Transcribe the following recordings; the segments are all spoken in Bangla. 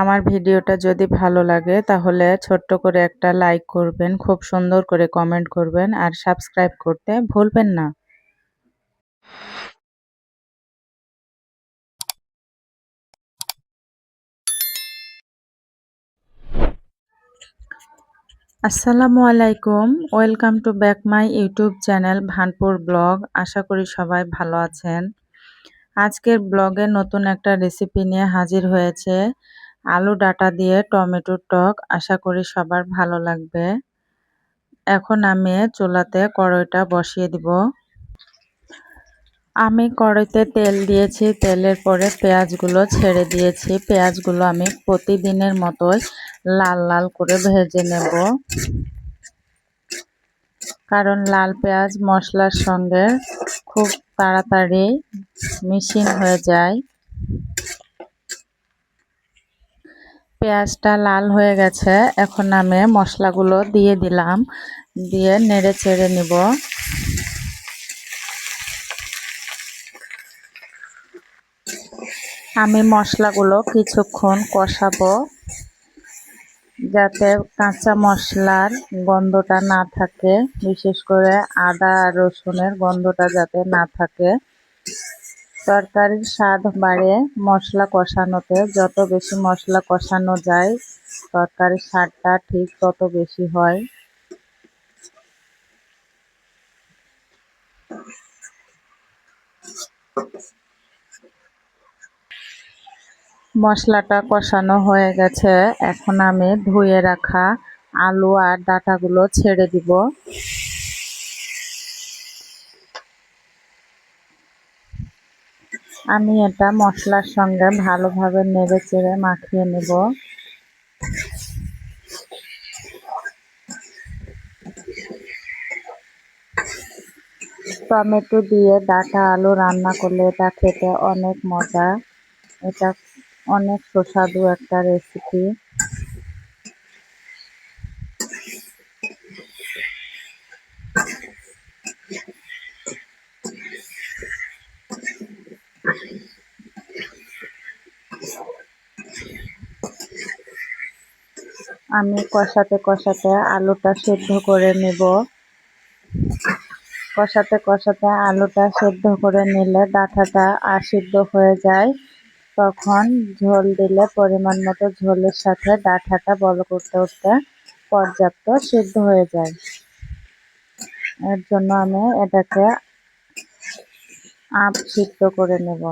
আমার ভিডিওটা যদি ভালো লাগে, তাহলে ছোট্ট করে একটা লাইক করবেন, খুব সুন্দর করে কমেন্ট করবেন আর সাবস্ক্রাইব করতে ভুলবেন না। আসসালামু আলাইকুম welcome to back my YouTube channel Bhanpur blog আশা করি সবাই ভালো আছেন। আজকের ব্লগে নতুন একটা রেসিপি নিয়ে হাজির হয়েছে। আলু ডাটা দিয়ে টমেটোর টক, আশা করি সবার ভালো লাগবে। এখন আমি চুলাতে কড়াইটা বসিয়ে দিব। আমি কড়াইতে তেল দিয়েছি, তেলের পরে পেঁয়াজগুলো ছেড়ে দিয়েছি। পেঁয়াজগুলো আমি প্রতিদিনের মতোই লাল লাল করে ভেজে নেব। কারণ লাল পেঁয়াজ মশলার সঙ্গে খুব তাড়াতাড়ি মিশিং হয়ে যায়। পেঁয়াজটা লাল হয়ে গেছে, এখন আমি মশলাগুলো দিয়ে দিলাম, দিয়ে নেড়ে চেড়ে নিব। আমি মশলাগুলো কিছুক্ষণ কষাবো, যাতে কাঁচা মশলার গন্ধটা না থাকে, বিশেষ করে আদা আর রসুনের গন্ধটা যাতে না থাকে। তরকারির স্বাদ বাড়ে মশলা কষানোতে। যত বেশি মশলা কষানো যায়, তরকারির স্বাদটা ঠিক তত বেশি হয়। মশলাটা কষানো হয়ে গেছে। এখন আমি ধুয়ে রাখা আলু আর ডাটাগুলো ছেড়ে দিব। আমি এটা মশলার সঙ্গে ভালোভাবে নেড়ে চেড়ে মাখিয়ে নেব। টমেটো দিয়ে ডাটা আলু রান্না করলে এটা খেতে অনেক মজা। এটা অনেক সুস্বাদু একটা রেসিপি আমি কষাতে কষাতে আলুটা সেদ্ধ করে নেব। কষাতে কষাতে আলুটা সেদ্ধ করে নিলে ডাঁটাটা সিদ্ধ হয়ে যায়। তখন ঝোল দিলে পরিমাণ মতো ঝোলের সাথে ডাঁটাটা বড় করতে উঠতে পর্যাপ্ত সিদ্ধ হয়ে যায়। এর জন্য আমি এটাকে আপ সিদ্ধ করে নেব।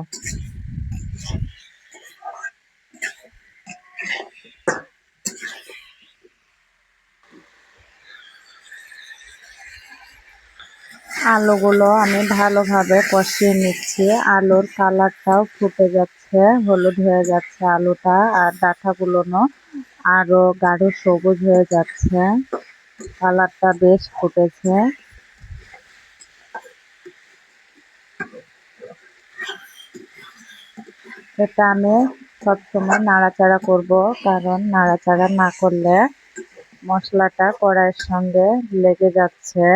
আলুগুলো আমি ভালোভাবে কষিয়ে নিচ্ছি। আলুর কালারটাও ফুটে যাচ্ছে, হলুদ হয়ে যাচ্ছে আলুটা আর ডাঁটাগুলোনো আরও গাঢ় সবুজ হয়ে যাচ্ছে। কালারটা বেশ ফুটেছে। এটা আমি সবসময় নাড়াচাড়া করব, কারণ নাড়াচাড়া না করলে মশলাটা কড়াইয়ের সঙ্গে লেগে যাচ্ছে।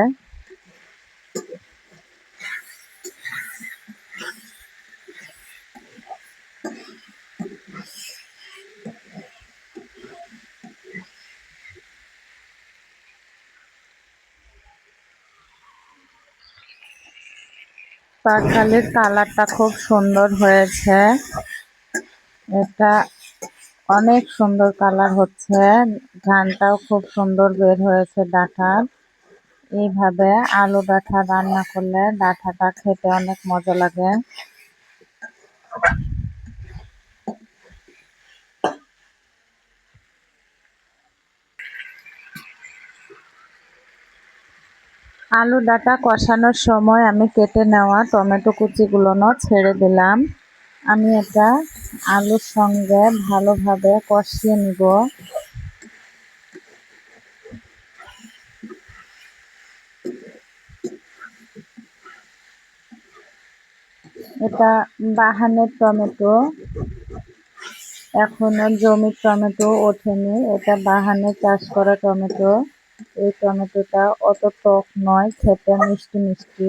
তরকারির কালারটা খুব সুন্দর হয়েছে। এটা অনেক সুন্দর কালার হচ্ছে। ঘানটাও খুব সুন্দর বের হয়েছে ডাঁটার। এইভাবে আলু ডাঁটা রান্না করলে ডাঁটাটা খেতে অনেক মজা লাগে। আলু ডাটা কষানোর সময় আমি কেটে নেওয়া টমেটো কুচিগুলো ছেড়ে দিলাম। আমি এটা আলুর সঙ্গে ভালোভাবে কষিয়ে নিব। এটা বাহানের টমেটো। এখনও জমির টমেটো ওঠেনি। এটা বাহানে চাষ করা টমেটো। এই টমেটোটা অত টক নয়, খেতে মিষ্টি মিষ্টি।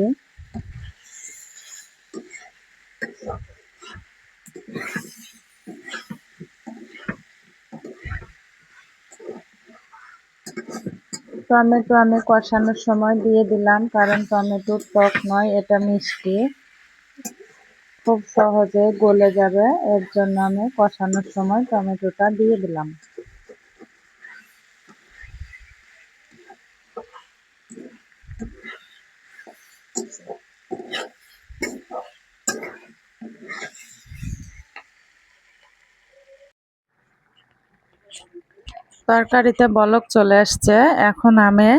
টমেটো আমি কষানোর সময় দিয়ে দিলাম, কারণ টমেটো টক নয়, এটা মিষ্টি। খুব সহজে গলে যাবে, এর জন্য আমি কষানোর সময় টমেটোটা দিয়ে দিলাম। তরকারিতে বলক চলে আসছে। এখন আমি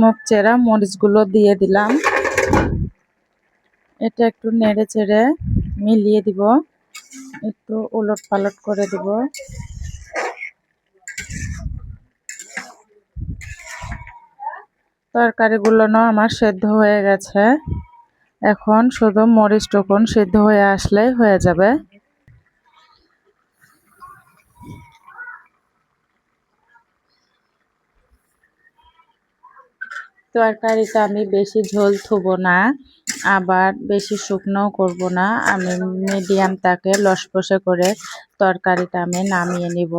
মুখ চেরা মরিচগুলো দিয়ে দিলাম। এটা একটু নেড়ে চেড়ে মিলিয়ে দিব। একটু উলট পালট করে দিব। তরকারিগুলো না আমার সেদ্ধ হয়ে গেছে। এখন শুধু মরিচ টুকুন সিদ্ধ হয়ে আসলেই হয়ে যাবে। তরকারিটা আমি বেশি ঝোল থুবো না, আবার বেশি শুকনোও করব না। আমি মিডিয়াম তাকে লসপসে করে তরকারিটা আমি নামিয়ে নিব।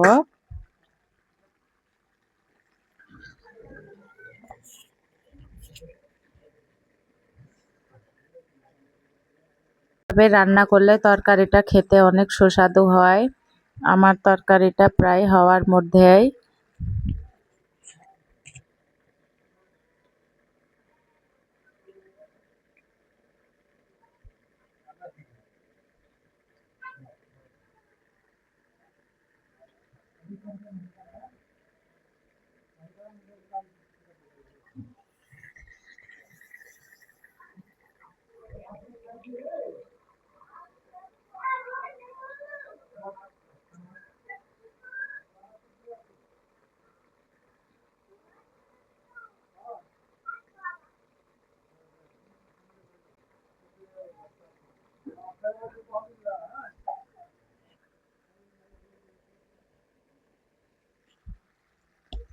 রান্না করলে তরকারিটা খেতে অনেক সুস্বাদু হয়। আমার তরকারিটা প্রায় হওয়ার মধ্যেই।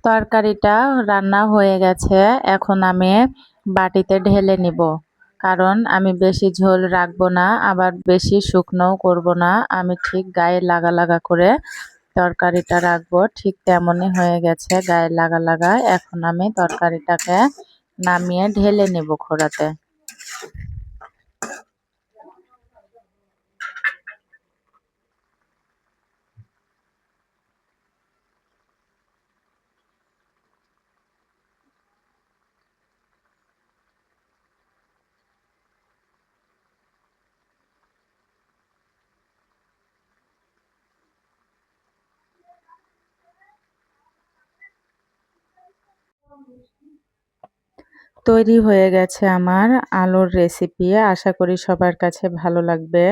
তরকারিটা রান্না হয়ে গেছে, এখন আমি বাটিতে ঢেলে নিব। কারণ আমি বেশি ঝোল রাখব না, আবার বেশি শুকনোও করব না। আমি ঠিক গায়ে লাগা লাগা করে তরকারিটা রাখব, ঠিক তেমনই হয়ে গেছে গায়ে লাগা লাগা। এখন আমি তরকারিটাকে নামিয়ে ঢেলে নেব খোড়াতে। তৈরি হয়ে গেছে আমার আলুর রেসিপি আশা করি সবার কাছে ভালো লাগবে।